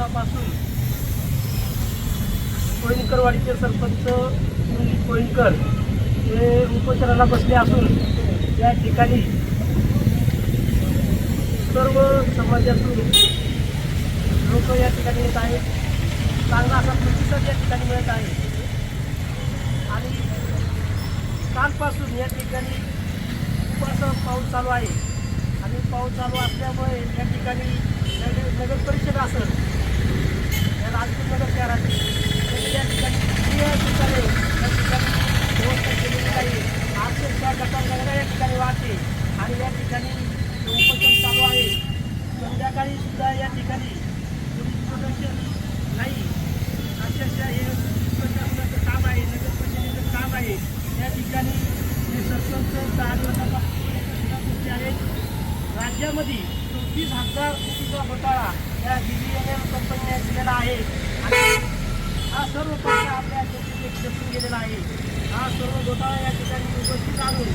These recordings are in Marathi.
दिवसापासून कोळीणकरवाडीचे सरपंच मुरली कोळीणकर हे उपचाराला बसले असून या ठिकाणी सर्व समाजातून लोक या ठिकाणी येत आहेत. चांगला असा प्रतिसाद या ठिकाणी मिळत आहे. आणि कालपासून या ठिकाणी खूप पाऊस चालू आहे. आणि पाऊस चालू असल्यामुळे या ठिकाणी नगर या ठिकाणी उपोषण चालू आहे. संध्याकाळी सुद्धा या ठिकाणी पोलीस प्रदर्शन नाही. अक्षरशः हे प्रशासनाचं काम आहे नगर परिषदेचं काम आहे. या ठिकाणी हे सरपंच दहा आहेत राज्यामध्ये चौतीस हजार कोटीचा घोटाळा या बी बी एन एल कंपनीने दिलेला आहे. आणि हा सर्व पैसा आपल्या चर्चेत खेचून गेलेला आहे. हा सर्व घोटाळा या ठिकाणी उपस्थित आणून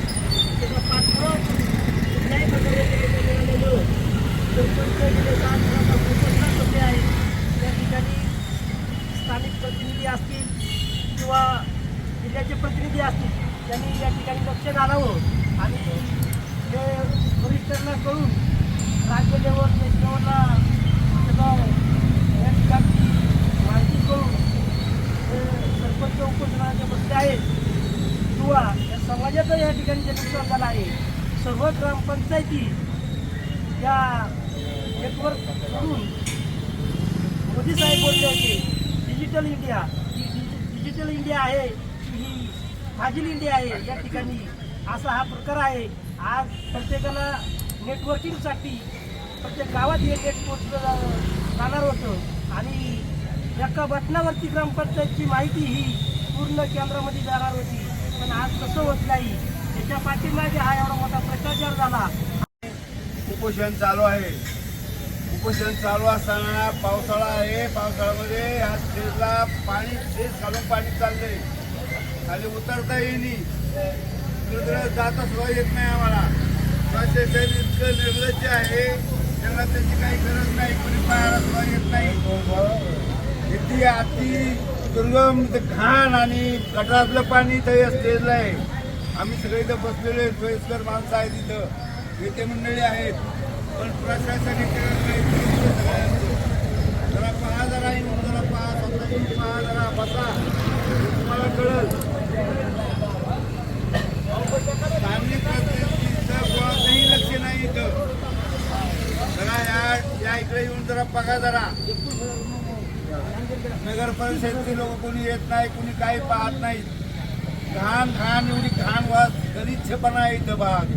त्याचा पाठपुरावा कुठल्याही प्रकारे केलेलं मिळालेलं सरपंच गेले सात या ठिकाणी स्थानिक प्रतिनिधी असतील किंवा जिल्ह्याचे प्रतिनिधी असतील त्यांनी या ठिकाणी लक्ष घालावं आणि हे वरिष्ठांना कळून राज्य लेवल स्टेट लेवलला या ठिकाणी माहिती करून हे सरपंच उपोषणाचे बसले आहेत किंवा या समाजाचं या ठिकाणी जे नुकसान झालं आहे सर्व ग्रामपंचायती या नेटवर्क करून मोदी साहेब बोलले होते डिजिटल इंडिया ही डिजि- डिजिटल इंडिया आहे ही फाजिल इंडिया आहे या ठिकाणी. असा हा प्रकार आहे. आज प्रत्येकाला नेटवर्किंगसाठी प्रत्येक गावात हे नेटवर्क जाणार होतं. आणि एका बटनावरती ग्रामपंचायतची माहिती ही पूर्ण केंद्रामध्ये जाणार होती. पण आज कसं होत नाही. त्याच्या पाठीमागे हा एवढा मोठा भ्रष्टाचार झाला. उपोषण चालू आहे. उपोषण चालू असताना पावसाळा आहे. पावसाळ्यामध्ये ह्या स्टेजला पाणी शेज घालून पाणी चाललंय. खाली उतरता येईनी. तिकडे जाता सुद्धा येत नाही आम्हाला. प्रशासन इतकं निर्लज्ज आहे. त्यांना त्याची काही गरज नाही. कोणी पाहायला सुद्धा येत नाही. किती अति दुर्गम ते घाण आणि गटारातलं पाणी इथं स्टेजला आहे. आम्ही सगळे इथं बसलेले सोयीस्कर वयस्कर माणसं आहेत इथं. नेते मंडळी आहेत. पण प्रशासनिक जरा पहा जरा येऊन जरा पहा स्वतः येऊन पहा जरा बसा. तुम्हाला कळल? स्थानिक प्रतिनिधीचं कोणाचंही लक्ष नाही इथं. जरा या या इकडे येऊन जरा बघा जरा. नगर परिषदेचे लोक कोणी येत नाही कोणी काही पाहत नाही. घाण घाण एवढी घाण वास गलिच्छपणा आहे इथं भाग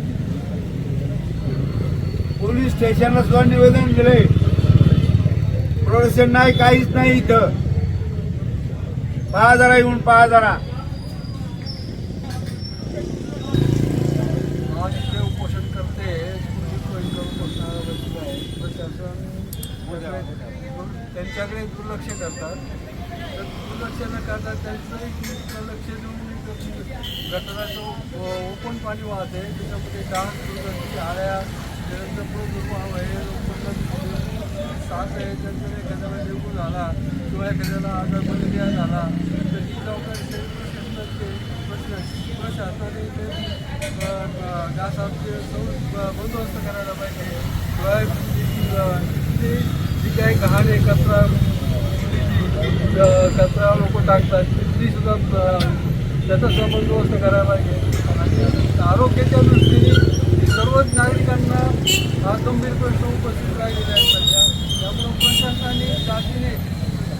पोलीस स्टेशनला सुद्धा निवेदन दिले प्रोडक्शन नाही काहीच नाही इथं. पहा जरा येऊन पहा जरा. उपोषण करते त्यांच्याकडे दुर्लक्ष करतात. तर दुर्लक्ष न करता त्यांचं लक्ष देऊन गटाराचं ओपन पाणी वाहते. त्याच्यामध्ये डास दुर्गंधी आळ्या त्यानंतर प्रदुर्भाव आहे लोकांना साथ आहे त्याच्याकडे एखाद्याला डेंगू झाला. किंवा एखाद्याला आजार मलेरिया झाला. तर ही जबाबदारी प्रशासनाची प्रश्न प्रशासनाने ते डासांचे बंदोबस्त करायला पाहिजे. किंवा ते जी काही घाण आहे कचरा कचरा लोक टाकतात तीसुद्धा त्याचा बंदोबस्त करायला पाहिजे. आणि आरोग्याच्या दृष्टीने सर्वच नागरिकांना हा गंभीर प्रश्न उपस्थित राहिलेला आहे सध्या. त्यामुळं प्रशासनाने जातीने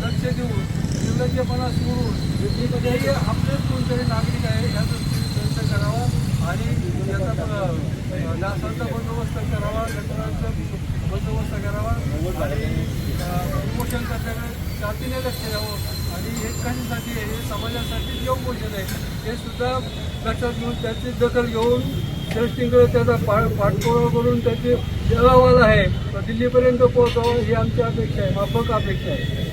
लक्ष देऊन निर्लज्जपणा सोडून जे आपलेच कोणतरी नागरिक आहे या दृष्टीने प्रयत्न करावा आणि याचा अ, डासांचा बंदोबस्त करावा गटरांचा बंदोबस्त करावा आणि अ, उपोषण करताना जातीने लक्ष द्यावं. आणि हे कशासाठी आहे हे समाजासाठी जे उपोषण आहे हे सुद्धा लक्षात घेऊन त्याची दखल घेऊन सृष्टीकडे त्याचा पा पाठपुरावा करून त्याची जे अहवाल आहे. तो दिल्लीपर्यंत पोहोचावं ही आमची अपेक्षा आहे माफक अपेक्षा आहे.